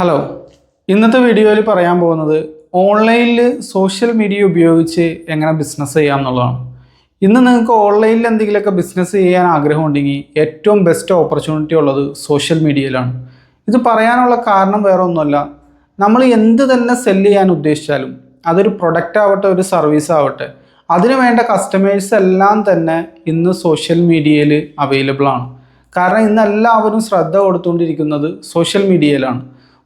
Hello ഇന്നത്തെ വീഡിയോയിൽ പറയാൻ പോകുന്നത് ഓൺലൈനിൽ സോഷ്യൽ മീഡിയ ഉപയോഗിച്ച് എങ്ങനെ ബിസിനസ് ചെയ്യാം എന്നുള്ളതാണ്. ഇന്ന് നിങ്ങൾക്ക് ഓൺലൈനിൽ എന്തെങ്കിലുമൊക്കെ ബിസിനസ് ചെയ്യാൻ ആഗ്രഹമുണ്ടെങ്കിൽ ഏറ്റവും ബെസ്റ്റ് ഓപ്പർച്യൂണിറ്റി ഉള്ളത് സോഷ്യൽ മീഡിയയിലാണ് ഇത് പറയാനുള്ള കാരണം വേറെ ഒന്നുമല്ല. നമ്മൾ എന്ത് തന്നെ സെല്ല് ചെയ്യാൻ ഉദ്ദേശിച്ചാലും അതൊരു പ്രൊഡക്റ്റ് ആവട്ടെ ഒരു സർവീസ് ആവട്ടെ അതിന് വേണ്ട കസ്റ്റമേഴ്സ് എല്ലാം തന്നെ ഇന്ന് സോഷ്യൽ മീഡിയയിൽ അവൈലബിൾ ആണ്. കാരണം ഇന്ന് എല്ലാവരും ശ്രദ്ധ കൊടുത്തുകൊണ്ടിരിക്കുന്നത് സോഷ്യൽ മീഡിയയിലാണ്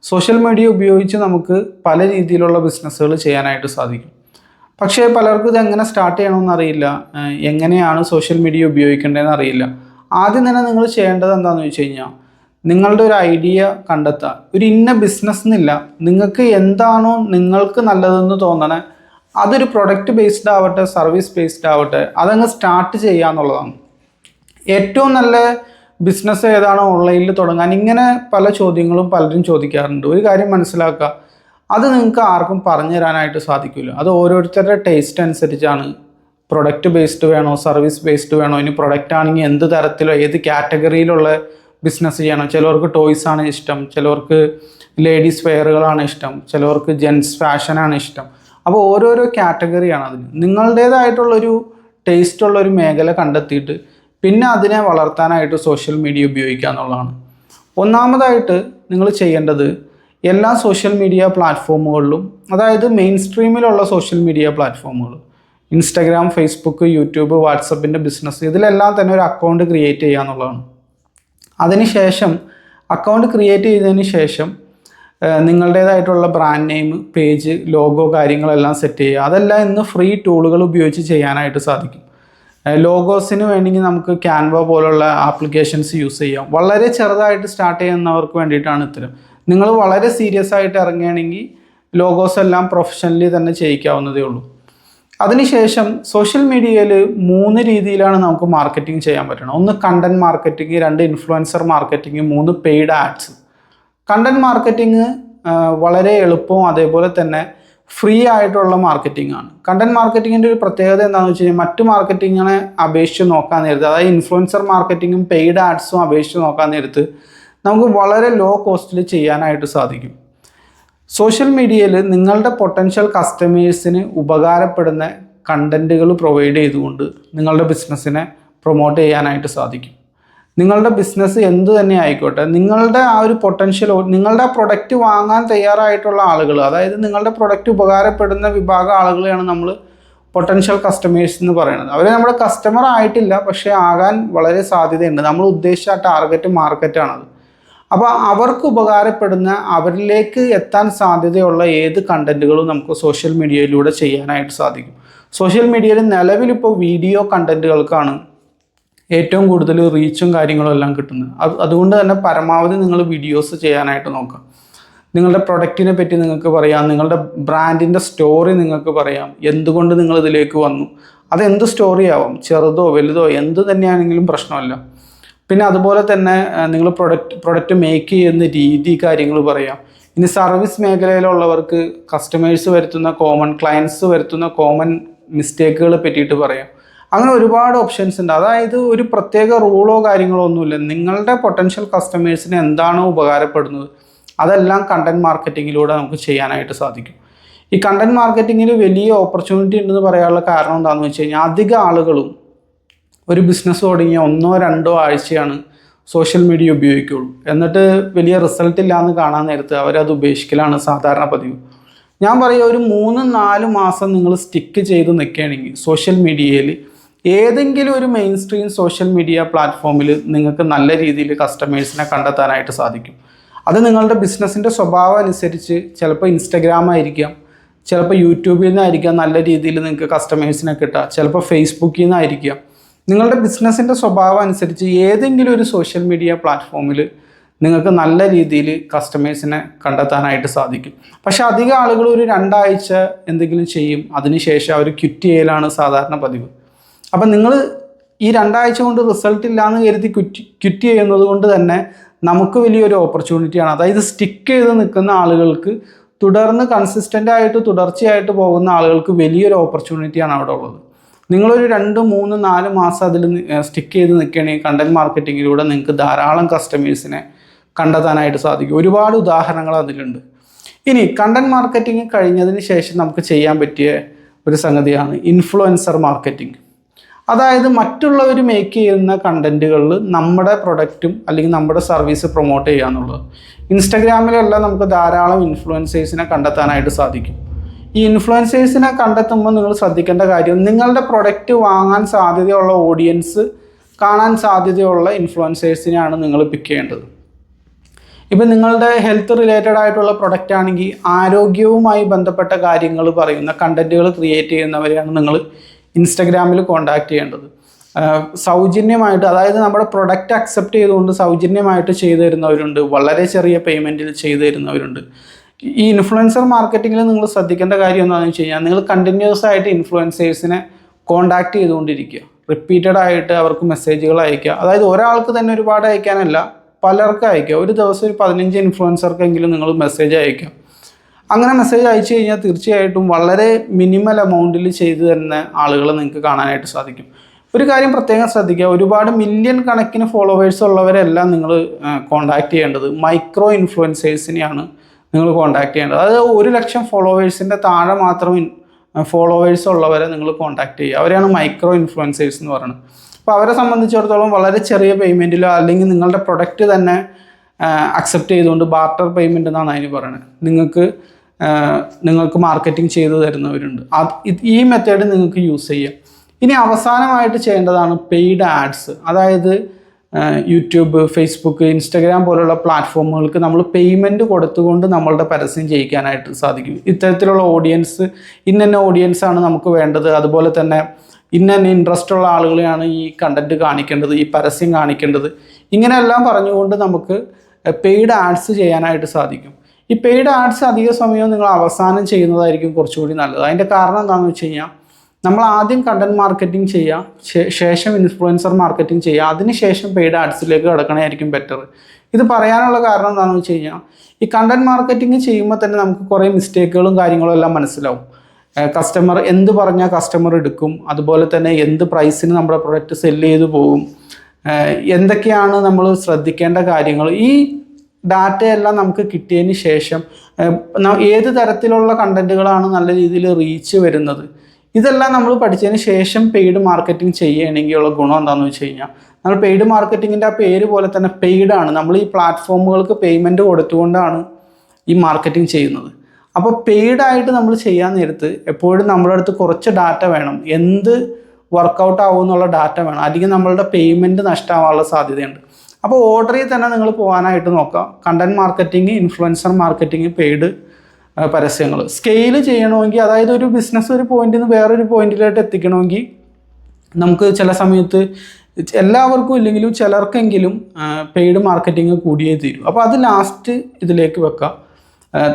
സോഷ്യൽ മീഡിയ ഉപയോഗിച്ച് നമുക്ക് പല രീതിയിലുള്ള ബിസിനസ്സുകൾ ചെയ്യാനായിട്ട് സാധിക്കും. പക്ഷേ പലർക്കും ഇത് എങ്ങനെ സ്റ്റാർട്ട് ചെയ്യണമെന്ന് അറിയില്ല. എങ്ങനെയാണ് സോഷ്യൽ മീഡിയ ഉപയോഗിക്കേണ്ടതെന്ന് അറിയില്ല. ആദ്യം തന്നെ നിങ്ങൾ ചെയ്യേണ്ടത് എന്താണെന്ന് വെച്ച് കഴിഞ്ഞാൽ നിങ്ങളുടെ ഒരു ഐഡിയ കണ്ടെത്തുക. ഒരു ഇന്ന ബിസിനസ് എന്നില്ല. നിങ്ങൾക്ക് എന്താണോ നിങ്ങൾക്ക് നല്ലതെന്ന് തോന്നണേ അതൊരു പ്രൊഡക്റ്റ് ബേസ്ഡ് ആവട്ടെ സർവീസ് ബേസ്ഡ് ആവട്ടെ അതങ്ങ് സ്റ്റാർട്ട് ചെയ്യുക എന്നുള്ളതാണ്. ഏറ്റവും നല്ല ബിസിനസ് ഏതാണ് ഓൺലൈനിൽ തുടങ്ങാൻ ഇങ്ങനെ പല ചോദ്യങ്ങളും പലരും ചോദിക്കാറുണ്ട്. ഒരു കാര്യം മനസ്സിലാക്കുക. അത് നിങ്ങൾക്ക് ആർക്കും പറഞ്ഞു തരാനായിട്ട് സാധിക്കില്ല അത് ഓരോരുത്തരുടെ ടേസ്റ്റ് അനുസരിച്ചാണ്. പ്രൊഡക്റ്റ് ബേസ്ഡ് വേണോ സർവീസ് ബേസ്ഡ് വേണോ ഇനി പ്രൊഡക്റ്റ് ആണെങ്കിൽ എന്ത് തരത്തിലോ ഏത് കാറ്റഗറിയിലുള്ള ബിസിനസ് ചെയ്യണം. ചിലവർക്ക് ടോയ്സ് ആണ് ഇഷ്ടം. ചിലവർക്ക് ലേഡീസ് വെയറുകളാണ് ഇഷ്ടം. ചിലവർക്ക് ജെൻസ് ഫാഷനാണ് ഇഷ്ടം. അപ്പോൾ ഓരോരോ കാറ്റഗറിയാണ് അതിന്. നിങ്ങളുടേതായിട്ടുള്ളൊരു ടേസ്റ്റുള്ളൊരു മേഖല കണ്ടെത്തിയിട്ട് പിന്നെ അതിനെ വളർത്താനായിട്ട് സോഷ്യൽ മീഡിയ ഉപയോഗിക്കുക എന്നുള്ളതാണ്. ഒന്നാമതായിട്ട് നിങ്ങൾ ചെയ്യേണ്ടത് എല്ലാ സോഷ്യൽ മീഡിയ പ്ലാറ്റ്ഫോമുകളിലും അതായത് മെയിൻ സ്ട്രീമിലുള്ള സോഷ്യൽ മീഡിയ പ്ലാറ്റ്ഫോമുകൾ ഇൻസ്റ്റാഗ്രാം ഫേസ്ബുക്ക് യൂട്യൂബ് വാട്സപ്പിന്റെ ബിസിനസ് ഇതിലെല്ലാം തന്നെ ഒരു അക്കൗണ്ട് ക്രിയേറ്റ് ചെയ്യുക എന്നുള്ളതാണ്. അതിനുശേഷം അക്കൗണ്ട് ക്രിയേറ്റ് ചെയ്തതിന് ശേഷം നിങ്ങളുടേതായിട്ടുള്ള ബ്രാൻഡ് നെയിം പേജ് ലോഗോ കാര്യങ്ങളെല്ലാം സെറ്റ് ചെയ്യുക. അതെല്ലാം ഇന്ന് ഫ്രീ ടൂളുകൾ ഉപയോഗിച്ച് ചെയ്യാനായിട്ട് സാധിക്കും. ലോഗോസിന് വേണമെങ്കിൽ നമുക്ക് ക്യാൻവ പോലുള്ള ആപ്ലിക്കേഷൻസ് യൂസ് ചെയ്യാം. വളരെ ചെറുതായിട്ട് സ്റ്റാർട്ട് ചെയ്യുന്നവർക്ക് വേണ്ടിയിട്ടാണ് ഇത്തരം. നിങ്ങൾ വളരെ സീരിയസ് ആയിട്ട് ഇറങ്ങുകയാണെങ്കിൽ ലോഗോസ് എല്ലാം പ്രൊഫഷണലി തന്നെ ചെയ്യിക്കാവുന്നതേ ഉള്ളൂ. അതിനുശേഷം സോഷ്യൽ മീഡിയയിൽ മൂന്ന് രീതിയിലാണ് നമുക്ക് മാർക്കറ്റിംഗ് ചെയ്യാൻ പറ്റണം. ഒന്ന് കണ്ടന്റ് മാർക്കറ്റിംഗ് രണ്ട് ഇൻഫ്ലുവൻസർ മാർക്കറ്റിംഗ് മൂന്ന് പെയ്ഡ് ആഡ്സ്. കണ്ടന്റ് മാർക്കറ്റിംഗ് വളരെ എളുപ്പവും അതേപോലെ തന്നെ ഫ്രീ ആയിട്ടുള്ള മാർക്കറ്റിംഗ് ആണ്. കണ്ടന്റ് മാർക്കറ്റിങ്ങിന്റെ ഒരു പ്രത്യേകത എന്താണെന്ന് വെച്ച് കഴിഞ്ഞാൽ മറ്റ് മാർക്കറ്റിങ്ങിനെ അപേക്ഷിച്ച് നോക്കാൻ നേരത്ത് അതായത് ഇൻഫ്ലുവൻസർ മാർക്കറ്റിങ്ങും പെയ്ഡ് ആഡ്സും അപേക്ഷിച്ച് നോക്കാൻ നേരത്ത് നമുക്ക് വളരെ ലോ കോസ്റ്റിൽ ചെയ്യാനായിട്ട് സാധിക്കും. സോഷ്യൽ മീഡിയയിൽ നിങ്ങളുടെ പൊട്ടൻഷ്യൽ കസ്റ്റമേഴ്സിന് ഉപകാരപ്പെടുന്ന കണ്ടന്റുകൾ പ്രൊവൈഡ് ചെയ്തുകൊണ്ട് നിങ്ങളുടെ ബിസിനസ്സിനെ പ്രൊമോട്ട് ചെയ്യാനായിട്ട് സാധിക്കും. നിങ്ങളുടെ ബിസിനസ് എന്ത് തന്നെ ആയിക്കോട്ടെ നിങ്ങളുടെ ആ ഒരു പൊട്ടൻഷ്യൽ നിങ്ങളുടെ പ്രൊഡക്റ്റ് വാങ്ങാൻ തയ്യാറായിട്ടുള്ള ആളുകൾ അതായത് നിങ്ങളുടെ പ്രൊഡക്റ്റ് ഉപകാരപ്പെടുന്ന വിഭാഗം ആളുകളെയാണ് നമ്മൾ പൊട്ടൻഷ്യൽ കസ്റ്റമേഴ്സ് എന്ന് പറയുന്നത്. അവർ നമ്മുടെ കസ്റ്റമർ ആയിട്ടില്ല പക്ഷേ ആകാൻ വളരെ സാധ്യതയുണ്ട്. നമ്മൾ ഉദ്ദേശിച്ച ആ ടാർഗറ്റ് മാർക്കറ്റാണത് അപ്പോൾ അവർക്ക് ഉപകാരപ്പെടുന്ന അവരിലേക്ക് എത്താൻ സാധ്യതയുള്ള ഏത് കണ്ടന്റുകളും നമുക്ക് സോഷ്യൽ മീഡിയയിലൂടെ ചെയ്യാനായിട്ട് സാധിക്കും. സോഷ്യൽ മീഡിയയിൽ നിലവിലിപ്പോൾ വീഡിയോ കണ്ടന്റുകൾക്കാണ് ഏറ്റവും കൂടുതൽ റീച്ചും കാര്യങ്ങളും എല്ലാം കിട്ടുന്നത്. അത് അതുകൊണ്ട് തന്നെ പരമാവധി നിങ്ങൾ വീഡിയോസ് ചെയ്യാനായിട്ട് നോക്കുക. നിങ്ങളുടെ പ്രൊഡക്റ്റിനെ പറ്റി നിങ്ങൾക്ക് പറയാം നിങ്ങളുടെ ബ്രാൻഡിന്റെ സ്റ്റോറി നിങ്ങൾക്ക് പറയാം എന്തുകൊണ്ട് നിങ്ങൾ ഇതിലേക്ക് വന്നു അതെന്ത് സ്റ്റോറി ആവാം ചെറുതോ വലുതോ എന്ത് തന്നെയാണെങ്കിലും പ്രശ്നമല്ല. പിന്നെ അതുപോലെ തന്നെ നിങ്ങൾ പ്രൊഡക്റ്റ് പ്രൊഡക്റ്റ് മേക്ക് ചെയ്യുന്ന രീതി കാര്യങ്ങൾ പറയാം. ഇനി സർവീസ് മേഖലയിലുള്ളവർക്ക് കസ്റ്റമേഴ്സ് വരുത്തുന്ന കോമൺ ക്ലയൻസ് വരുത്തുന്ന കോമൺ മിസ്റ്റേക്കുകളെ പറ്റിയിട്ട് പറയാം. അങ്ങനെ ഒരുപാട് ഓപ്ഷൻസ് ഉണ്ട്. അതായത് ഒരു പ്രത്യേക റൂളോ കാര്യങ്ങളോ ഒന്നുമില്ല. നിങ്ങളുടെ പൊട്ടൻഷ്യൽ കസ്റ്റമേഴ്സിന് എന്താണോ ഉപകാരപ്പെടുന്നത് അതെല്ലാം കണ്ടന്റ് മാർക്കറ്റിങ്ങിലൂടെ നമുക്ക് ചെയ്യാനായിട്ട് സാധിക്കും. ഈ കണ്ടന്റ് മാർക്കറ്റിങ്ങിൽ വലിയ ഓപ്പർച്യൂണിറ്റി ഉണ്ടെന്ന് പറയാനുള്ള കാരണം എന്താണെന്ന് വെച്ച് കഴിഞ്ഞാൽ അധിക ആളുകളും ഒരു ബിസിനസ് തുടങ്ങിയ ഒന്നോ രണ്ടോ ആഴ്ചയാണ് സോഷ്യൽ മീഡിയ ഉപയോഗിക്കുള്ളൂ. എന്നിട്ട് വലിയ റിസൾട്ട് ഇല്ലാന്ന് കാണാൻ നേരത്ത് അവരത് ഉപേക്ഷിക്കലാണ് സാധാരണ പതിവ്. ഞാൻ പറയുക ഒരു മൂന്ന് നാല് മാസം നിങ്ങൾ സ്റ്റിക്ക് ചെയ്ത് നിൽക്കുകയാണെങ്കിൽ സോഷ്യൽ മീഡിയയിൽ ഏതെങ്കിലും ഒരു മെയിൻ സ്ട്രീം സോഷ്യൽ മീഡിയ പ്ലാറ്റ്ഫോമിൽ നിങ്ങൾക്ക് നല്ല രീതിയിൽ കസ്റ്റമേഴ്സിനെ കണ്ടെത്താനായിട്ട് സാധിക്കും. അത് നിങ്ങളുടെ ബിസിനസ്സിന്റെ സ്വഭാവം അനുസരിച്ച് ചിലപ്പോൾ ഇൻസ്റ്റഗ്രാം ആയിരിക്കാം ചിലപ്പോൾ യൂട്യൂബിൽ നിന്നായിരിക്കാം നല്ല രീതിയിൽ നിങ്ങൾക്ക് കസ്റ്റമേഴ്സിനെ കിട്ടുക ചിലപ്പോൾ ഫേസ്ബുക്കിൽ നിന്നായിരിക്കാം നിങ്ങളുടെ ബിസിനസ്സിന്റെ സ്വഭാവം അനുസരിച്ച് ഏതെങ്കിലും ഒരു സോഷ്യൽ മീഡിയ പ്ലാറ്റ്ഫോമിൽ നിങ്ങൾക്ക് നല്ല രീതിയിൽ കസ്റ്റമേഴ്സിനെ കണ്ടെത്താനായിട്ട് സാധിക്കും. പക്ഷെ അധികം ആളുകൾ ഒരു രണ്ടാഴ്ച എന്തെങ്കിലും ചെയ്യും അതിനുശേഷം അവർ ക്വിറ്റ് ചെയ്യലാണ് സാധാരണ പതിവ്. അപ്പം നിങ്ങൾ ഈ രണ്ടാഴ്ച കൊണ്ട് റിസൾട്ട് ഇല്ലാന്ന് കരുതി ക്വിറ്റ് ക്വിറ്റ് ചെയ്യുന്നത് കൊണ്ട് തന്നെ നമുക്ക് വലിയൊരു ഓപ്പർച്യൂണിറ്റിയാണ് അതായത് സ്റ്റിക്ക് ചെയ്ത് നിൽക്കുന്ന ആളുകൾക്ക് തുടർന്ന് കൺസിസ്റ്റന്റ് ആയിട്ട് തുടർച്ചയായിട്ട് പോകുന്ന ആളുകൾക്ക് വലിയൊരു ഓപ്പർച്യൂണിറ്റിയാണ് അവിടെ ഉള്ളത്. നിങ്ങളൊരു രണ്ട് മൂന്ന് നാല് മാസം അതിൽ സ്റ്റിക്ക് ചെയ്ത് നിൽക്കുകയാണെങ്കിൽ കണ്ടന്റ് മാർക്കറ്റിങ്ങിലൂടെ നിങ്ങൾക്ക് ധാരാളം കസ്റ്റമേഴ്സിനെ കണ്ടെത്താനായിട്ട് സാധിക്കും. ഒരുപാട് ഉദാഹരണങ്ങൾ അതിലുണ്ട്. ഇനി കണ്ടന്റ് മാർക്കറ്റിംഗ് കഴിഞ്ഞതിന് ശേഷം നമുക്ക് ചെയ്യാൻ പറ്റിയ ഒരു സംഗതിയാണ് ഇൻഫ്ലുവൻസർ മാർക്കറ്റിംഗ് അതായത് മറ്റുള്ളവർ മേക്ക് ചെയ്യുന്ന കണ്ടന്റുകളിൽ നമ്മുടെ പ്രൊഡക്റ്റും അല്ലെങ്കിൽ നമ്മുടെ സർവീസ് പ്രൊമോട്ട് ചെയ്യുക എന്നുള്ളത്. ഇൻസ്റ്റഗ്രാമിലെല്ലാം നമുക്ക് ധാരാളം ഇൻഫ്ലുവൻസേഴ്സിനെ കണ്ടെത്താനായിട്ട് സാധിക്കും. ഈ ഇൻഫ്ലുവൻസേഴ്സിനെ കണ്ടെത്തുമ്പോൾ നിങ്ങൾ ശ്രദ്ധിക്കേണ്ട കാര്യം നിങ്ങളുടെ പ്രൊഡക്റ്റ് വാങ്ങാൻ സാധ്യതയുള്ള ഓഡിയൻസ് കാണാൻ സാധ്യതയുള്ള ഇൻഫ്ലുവൻസേഴ്സിനെയാണ് നിങ്ങൾ പിക്ക് ചെയ്യേണ്ടത്. ഇപ്പം നിങ്ങളുടെ ഹെൽത്ത് റിലേറ്റഡ് ആയിട്ടുള്ള പ്രൊഡക്റ്റ് ആണെങ്കിൽ ആരോഗ്യവുമായി ബന്ധപ്പെട്ട കാര്യങ്ങൾ പറയുന്ന കണ്ടന്റുകൾ ക്രിയേറ്റ് ചെയ്യുന്നവരെയാണ് നിങ്ങൾ ഇൻസ്റ്റഗ്രാമിൽ കോണ്ടാക്ട് ചെയ്യേണ്ടത്. സൗജന്യമായിട്ട് അതായത് നമ്മുടെ പ്രൊഡക്റ്റ് അക്സെപ്റ്റ് ചെയ്തുകൊണ്ട് സൗജന്യമായിട്ട് ചെയ്തു തരുന്നവരുണ്ട് വളരെ ചെറിയ പേയ്മെന്റിൽ ചെയ്തു തരുന്നവരുണ്ട് ഈ ഇൻഫ്ലുവൻസർ മാർക്കറ്റിങ്ങിൽ നിങ്ങൾ ശ്രദ്ധിക്കേണ്ട കാര്യം എന്താണെന്ന് വെച്ച് കഴിഞ്ഞാൽ നിങ്ങൾ കണ്ടിന്യൂസ് ആയിട്ട് ഇൻഫ്ലുവൻസേഴ്സിനെ കോണ്ടാക്ട് ചെയ്തുകൊണ്ടിരിക്കുക. റിപ്പീറ്റഡ് ആയിട്ട് അവർക്ക് മെസ്സേജുകൾ അയക്കുക. അതായത് ഒരാൾക്ക് തന്നെ ഒരുപാട് അയക്കാനല്ല പലർക്കും അയക്കുക. ഒരു ദിവസം ഒരു പതിനഞ്ച് ഇൻഫ്ലുവൻസർക്കെങ്കിലും നിങ്ങൾ മെസ്സേജ് അയക്കുക. അങ്ങനെ മെസ്സേജ് അയച്ചു കഴിഞ്ഞാൽ തീർച്ചയായിട്ടും വളരെ മിനിമൽ എമൗണ്ടിൽ ചെയ്തു തരുന്ന ആളുകൾ നിങ്ങൾക്ക് കാണാനായിട്ട് സാധിക്കും. ഒരു കാര്യം പ്രത്യേകം ശ്രദ്ധിക്കുക. ഒരുപാട് മില്യൺ കണക്കിന് ഫോളോവേഴ്സ് ഉള്ളവരെല്ലാം നിങ്ങൾ കോണ്ടാക്ട് ചെയ്യേണ്ടത് മൈക്രോ ഇൻഫ്ലുവൻസേഴ്സിനെയാണ് നിങ്ങൾ കോണ്ടാക്ട് ചെയ്യേണ്ടത്. അതായത് ഒരു ലക്ഷം ഫോളോവേഴ്സിന്റെ താഴെ മാത്രം ഫോളോവേഴ്സ് ഉള്ളവരെ നിങ്ങൾ കോണ്ടാക്ട് ചെയ്യുക. അവരെയാണ് മൈക്രോ ഇൻഫ്ലുവൻസേഴ്സ് എന്ന് പറയുന്നത്. അപ്പോൾ അവരെ സംബന്ധിച്ചിടത്തോളം വളരെ ചെറിയ പേയ്മെന്റിലോ അല്ലെങ്കിൽ നിങ്ങളുടെ പ്രൊഡക്റ്റ് തന്നെ അക്സെപ്റ്റ് ചെയ്തുകൊണ്ട് ബാർട്ടർ പേയ്മെന്റ് എന്നാണ് അതിന് പറയുന്നത്. നിങ്ങൾക്ക് നിങ്ങൾക്ക് മാർക്കറ്റിംഗ് ചെയ്തു തരുന്നവരുണ്ട്. അത് ഈ മെത്തേഡ് നിങ്ങൾക്ക് യൂസ് ചെയ്യാം. ഇനി അവസാനമായിട്ട് ചെയ്യേണ്ടതാണ് പെയ്ഡ് ആഡ്സ് അതായത് യൂട്യൂബ് ഫേസ്ബുക്ക് ഇൻസ്റ്റഗ്രാം പോലുള്ള പ്ലാറ്റ്ഫോമുകൾക്ക് നമ്മൾ പേയ്മെന്റ് കൊടുത്തുകൊണ്ട് നമ്മളുടെ പരസ്യം ചെയ്യിക്കാനായിട്ട് സാധിക്കും. ഇത്തരത്തിലുള്ള ഓഡിയൻസ് ഇന്ന ഓഡിയൻസ് ആണ് നമുക്ക് വേണ്ടത്. അതുപോലെ തന്നെ ഇന്ന ഇൻട്രസ്റ്റ് ഉള്ള ആളുകളെയാണ് ഈ കണ്ടന്റ് കാണിക്കേണ്ടത് ഈ പരസ്യം കാണിക്കേണ്ടത്. ഇങ്ങനെയെല്ലാം പറഞ്ഞുകൊണ്ട് നമുക്ക് പെയ്ഡ് ആഡ്സ് ചെയ്യാനായിട്ട് സാധിക്കും. ഈ പെയ്ഡ് ആഡ്സ് അധിക സമയവും നിങ്ങൾ അവസാനം ചെയ്യുന്നതായിരിക്കും കുറച്ചുകൂടി നല്ലത്. അതിന്റെ കാരണം എന്താണെന്ന് വെച്ച് കഴിഞ്ഞാൽ നമ്മൾ ആദ്യം കണ്ടന്റ് മാർക്കറ്റിംഗ് ചെയ്യുക ശേഷം ഇൻഫ്ലുവൻസർ മാർക്കറ്റിംഗ് ചെയ്യുക അതിനുശേഷം പെയ്ഡ് ആഡ്സിലേക്ക് കിടക്കണമായിരിക്കും ബെറ്റർ ഇത് പറയാനുള്ള കാരണം എന്താണെന്ന് വെച്ച് കഴിഞ്ഞാൽ ഈ കണ്ടന്റ് മാർക്കറ്റിംഗ് ചെയ്യുമ്പോൾ തന്നെ നമുക്ക് കുറേ മിസ്റ്റേക്കുകളും കാര്യങ്ങളും എല്ലാം മനസ്സിലാവും. കസ്റ്റമർ എന്ത് പറഞ്ഞാൽ കസ്റ്റമർ എടുക്കും അതുപോലെ തന്നെ എന്ത് പ്രൈസിന് നമ്മുടെ പ്രൊഡക്റ്റ് സെല്ല് ചെയ്തു പോകും എന്തൊക്കെയാണ് നമ്മൾ ശ്രദ്ധിക്കേണ്ട കാര്യങ്ങൾ. ഈ ഡാറ്റയെല്ലാം നമുക്ക് കിട്ടിയതിന് ശേഷം ഏത് തരത്തിലുള്ള കണ്ടന്റുകളാണ് നല്ല രീതിയിൽ റീച്ച് വരുന്നത്? ഇതെല്ലാം നമ്മൾ പഠിച്ചതിന് ശേഷം പെയ്ഡ് മാർക്കറ്റിംഗ് ചെയ്യുകയാണെങ്കിൽ ഉള്ള ഗുണം എന്താണെന്ന് വെച്ച് കഴിഞ്ഞാൽ നമ്മൾ പെയ്ഡ് മാർക്കറ്റിങ്ങിന്റെ ആ പേര് പോലെ തന്നെ പെയ്ഡ് ആണ്. നമ്മൾ ഈ പ്ലാറ്റ്ഫോമുകൾക്ക് പേയ്മെന്റ് കൊടുത്തുകൊണ്ടാണ് ഈ മാർക്കറ്റിംഗ് ചെയ്യുന്നത്. അപ്പോൾ പെയ്ഡായിട്ട് നമ്മൾ ചെയ്യാൻ നേരത്ത് എപ്പോഴും നമ്മുടെ അടുത്ത് കുറച്ച് ഡാറ്റ വേണം. എന്ത് വർക്കൗട്ട് ആവും എന്നുള്ള ഡാറ്റ വേണം. അല്ലെങ്കിൽ നമ്മളുടെ പേയ്മെന്റ് നഷ്ടമാവാനുള്ള സാധ്യതയുണ്ട്. അപ്പോൾ ഓർഡറിൽ തന്നെ നിങ്ങൾ പോകാനായിട്ട് നോക്കാം content marketing influencer marketing paid പരസ്യങ്ങൾ. സ്കെയിൽ ചെയ്യണമെങ്കിൽ അതായത് ഒരു ബിസിനസ് ഒരു പോയിന്റിൽ നിന്ന് വേറൊരു പോയിന്റിലോട്ട് എത്തിക്കണമെങ്കിൽ നമുക്ക് ചില സമയത്ത് എല്ലാവർക്കും ഇല്ലെങ്കിലും ചിലർക്കെങ്കിലും പെയ്ഡ് മാർക്കറ്റിംഗ് കൂടിയേ തീരും. അപ്പോൾ അത് ലാസ്റ്റ് ഇതിലേക്ക് വെക്കാം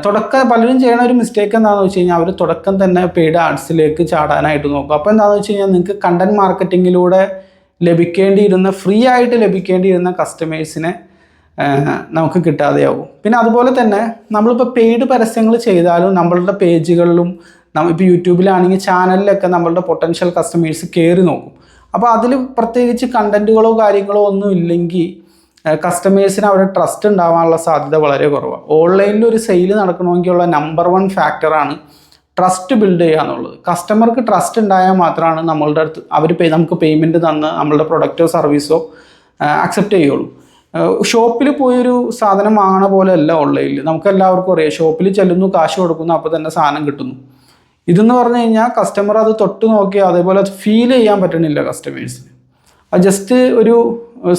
തുടക്ക പലരും ചെയ്യണ ഒരു മിസ്റ്റേക്ക് എന്താണെന്ന് വെച്ച് കഴിഞ്ഞാൽ അവർ തുടക്കം തന്നെ പെയ്ഡ് ആർട്സിലേക്ക് ചാടാനായിട്ട് നോക്കും അപ്പോൾ എന്താണെന്ന് വെച്ച് കഴിഞ്ഞാൽ നിങ്ങൾക്ക് കണ്ടന്റ് മാർക്കറ്റിങ്ങിലൂടെ ലഭിക്കേണ്ടിയിരുന്ന ഫ്രീ ആയിട്ട് ലഭിക്കേണ്ടിയിരുന്ന കസ്റ്റമേഴ്സിനെ നമുക്ക് കിട്ടാതെയാവും. പിന്നെ അതുപോലെ തന്നെ നമ്മളിപ്പോൾ പെയ്ഡ് പരസ്യങ്ങൾ ചെയ്താലും നമ്മളുടെ പേജുകളിലും ഇപ്പോൾ യൂട്യൂബിലാണെങ്കിൽ ചാനലിലൊക്കെ നമ്മളുടെ പൊട്ടൻഷ്യൽ കസ്റ്റമേഴ്സ് കയറി നോക്കും. അപ്പോൾ അതിൽ പ്രത്യേകിച്ച് കണ്ടന്റുകളോ കാര്യങ്ങളോ ഒന്നും ഇല്ലെങ്കിൽ കസ്റ്റമേഴ്സിന് അവരുടെ ട്രസ്റ്റ് ഉണ്ടാവാനുള്ള സാധ്യത വളരെ കുറവാണ് ഓൺലൈനിൽ ഒരു സെയിൽ നടക്കണമെങ്കിലുള്ള നമ്പർ വൺ ഫാക്ടറാണ് ട്രസ്റ്റ് ബിൽഡ് ചെയ്യുക എന്നുള്ളത്. കസ്റ്റമർക്ക് ട്രസ്റ്റ് ഉണ്ടായാൽ മാത്രമാണ് നമ്മളുടെ അടുത്ത് അവർ പേ നമുക്ക് പേയ്മെന്റ് തന്ന് നമ്മളുടെ പ്രൊഡക്റ്റോ സർവീസോ അക്സെപ്റ്റ് ചെയ്യുള്ളൂ ഷോപ്പിൽ പോയൊരു സാധനം വാങ്ങണ പോലെ അല്ല ഓൺലൈനിൽ നമുക്ക് എല്ലാവർക്കും അറിയാം ഷോപ്പിൽ ചെല്ലുന്നു കാശ് കൊടുക്കുന്നു അപ്പോൾ തന്നെ സാധനം കിട്ടുന്നു. ഇതെന്ന് പറഞ്ഞു കഴിഞ്ഞാൽ കസ്റ്റമർ അത് തൊട്ട് നോക്കി അതേപോലെ അത് ഫീൽ ചെയ്യാൻ പറ്റണില്ല കസ്റ്റമേഴ്സിന് അത് ജസ്റ്റ് ഒരു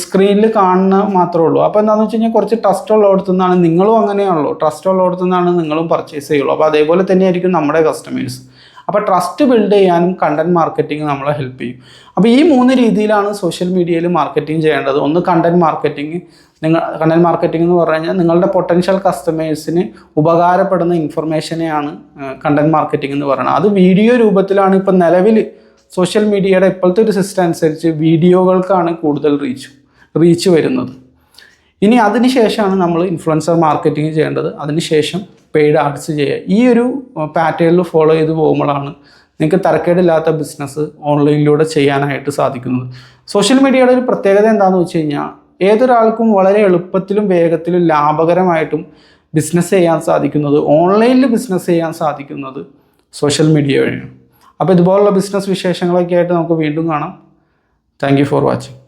സ്ക്രീനിൽ കാണുന്ന മാത്രമേ ഉള്ളൂ. അപ്പോൾ എന്താണെന്ന് വെച്ച് കഴിഞ്ഞാൽ കുറച്ച് ട്രസ്റ്റ് ഉള്ളിടത്തു നിന്നാണ് നിങ്ങളും അങ്ങനെയാണല്ലോ. ട്രസ്റ്റ് ഉള്ളിടത്തു നിന്നാണ് നിങ്ങളും പർച്ചേസ് ചെയ്യുള്ളൂ. അപ്പോൾ അതേപോലെ തന്നെയായിരിക്കും നമ്മുടെ കസ്റ്റമേഴ്സ് അപ്പോൾ ട്രസ്റ്റ് ബിൽഡ് ചെയ്യാനും കണ്ടന്റ് മാർക്കറ്റിംഗ് നമ്മളെ ഹെൽപ്പ് ചെയ്യും. അപ്പോൾ ഈ മൂന്ന് രീതിയിലാണ് സോഷ്യൽ മീഡിയയിൽ മാർക്കറ്റിംഗ് ചെയ്യേണ്ടത്. ഒന്ന് കണ്ടന്റ് മാർക്കറ്റിംഗ് നിങ്ങൾ കണ്ടന്റ് മാർക്കറ്റിംഗ് എന്ന് പറഞ്ഞു കഴിഞ്ഞാൽ നിങ്ങളുടെ പൊട്ടൻഷ്യൽ കസ്റ്റമേഴ്സിന് ഉപകാരപ്പെടുന്ന ഇൻഫർമേഷനെയാണ് കണ്ടന്റ് മാർക്കറ്റിംഗ് എന്ന് പറയുന്നത്. അത് വീഡിയോ രൂപത്തിലാണ് ഇപ്പം നിലവിൽ സോഷ്യൽ മീഡിയയുടെ ഇപ്പോഴത്തെ ഒരു സിസ്റ്റം അനുസരിച്ച് വീഡിയോകൾക്കാണ് കൂടുതൽ റീച്ച് റീച്ച് വരുന്നത്. ഇനി അതിന് ശേഷമാണ് നമ്മൾ ഇൻഫ്ലുവൻസർ മാർക്കറ്റിംഗ് ചെയ്യേണ്ടത്. അതിനുശേഷം പെയ്ഡ് ആർട്സ് ചെയ്യുക. ഈ ഒരു പാറ്റേണിൽ ഫോളോ ചെയ്ത് പോകുമ്പോഴാണ് നിങ്ങൾക്ക് തരക്കേടില്ലാത്ത ബിസിനസ് ഓൺലൈനിലൂടെ ചെയ്യാനായിട്ട് സാധിക്കുന്നത്. സോഷ്യൽ മീഡിയയുടെ ഒരു പ്രത്യേകത എന്താണെന്ന് വെച്ച് കഴിഞ്ഞാൽ ഏതൊരാൾക്കും വളരെ എളുപ്പത്തിലും വേഗത്തിലും ലാഭകരമായിട്ടും ബിസിനസ് ചെയ്യാൻ സാധിക്കുന്നത് ഓൺലൈനിൽ ബിസിനസ് ചെയ്യാൻ സാധിക്കുന്നത് സോഷ്യൽ മീഡിയ വഴിയാണ് അപ്പോൾ ഇതുപോലുള്ള ബിസിനസ് വിശേഷങ്ങളൊക്കെ ആയിട്ട് നമുക്ക് വീണ്ടും കാണാം. Thank for watching